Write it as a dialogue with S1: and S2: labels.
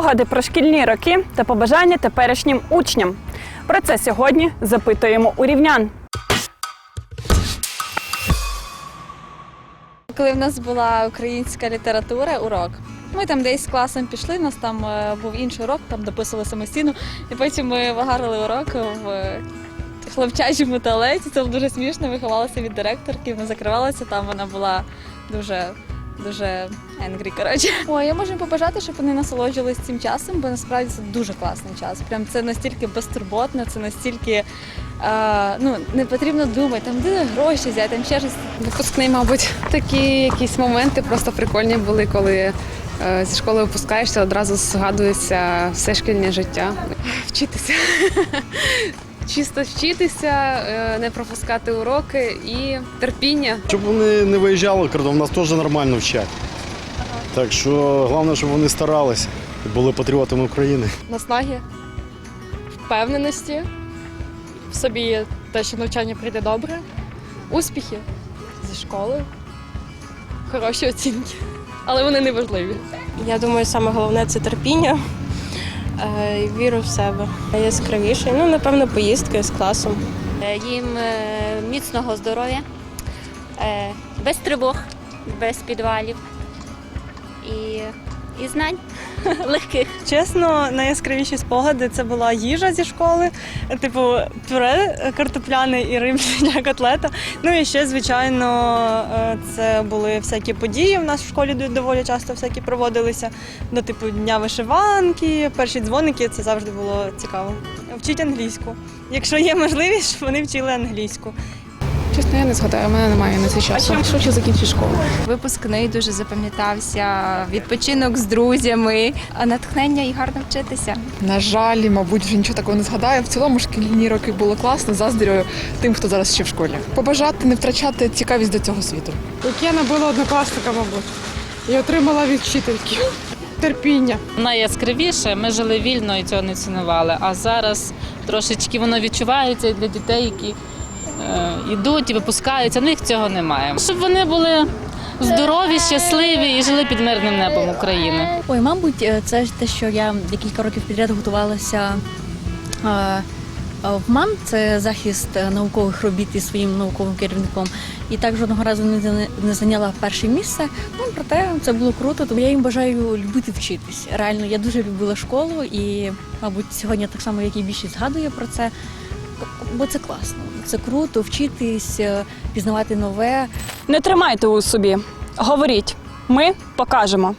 S1: спогади про шкільні роки та побажання теперішнім учням. Про це сьогодні запитуємо у рівнян.
S2: Коли в нас була українська література, урок. Ми там десь з класом пішли, у нас там е, був інший урок, там дописували самостійно, і потім ми вигарили урок в е, хлопчачому туалеті. Це було дуже смішно. Ми ховалися від директорки, ми закривалися, там вона була дуже. Дуже енгрі, коротше. Ой, я можу побажати, щоб вони насолоджувалися цим часом, бо насправді це дуже класний час. Прям це настільки безтурботно, це настільки е, ну, не потрібно думати, там де гроші взяти, там ще щось.
S3: Випускний, мабуть, такі якісь моменти просто прикольні були, коли е, зі школи випускаєшся, одразу згадується все шкільне життя. Вчитися. Чисто вчитися, е, не пропускати уроки і терпіння.
S4: Щоб вони не виїжджали кордон, нас теж нормально вчать. Так що головне, щоб вони старалися і були патріотами України.
S5: наснаги, впевненості в собі те, що навчання прийде добре, успіхи зі школи, хороші оцінки. Але вони не важливі.
S6: Я думаю, саме головне це терпіння віру в себе. Яскравіше. Ну, напевно, поїздки з класом.
S7: їм е, міцного здоров'я, е, без тривог, без підвалів і, і знань легких.
S8: Чесно, найяскравіші спогади це була їжа зі школи, типу пюре картопляне і рибна котлета. Ну і ще, звичайно, е, це були всякі події. У нас в школі доволі часто всякі проводилися. До типу дня вишиванки, перші дзвоники це завжди було цікаво. Вчіть англійську. Якщо є можливість, вони вчили англійську.
S3: Чесно, я не згадаю, у мене немає на це часу. Швидше закінчу школу.
S2: Випускний дуже запам'ятався, відпочинок з друзями, а натхнення і гарно вчитися.
S9: На жаль, мабуть, вже нічого такого не згадаю. В цілому шкільні роки було класно, заздрю тим, хто зараз ще в школі. Побажати не втрачати цікавість до цього світу.
S5: Яке набило однокласника, мабуть, і отримала від вчительки. Терпіння.
S10: найяскравіше. Ми жили вільно і цього не цінували. А зараз трошечки воно відчувається і для дітей, які йдуть і випускаються. Них цього немає. Щоб вони були здорові, щасливі і жили під мирним небом України.
S11: Ой, мабуть, е, це ж те, що я декілька років підряд готувалася е, е, в МАН, це захист е, наукових робіт із своїм науковим керівником. І так жодного разу не зайняла перше місце. Ну, проте це було круто, тому я їм бажаю любити вчитись. Реально, я дуже любила школу і, мабуть, сьогодні так само, як і більшість згадує про це. Бо це класно, це круто вчитись, е, пізнавати нове.
S1: Не тримайте у собі. Говоріть, ми покажемо.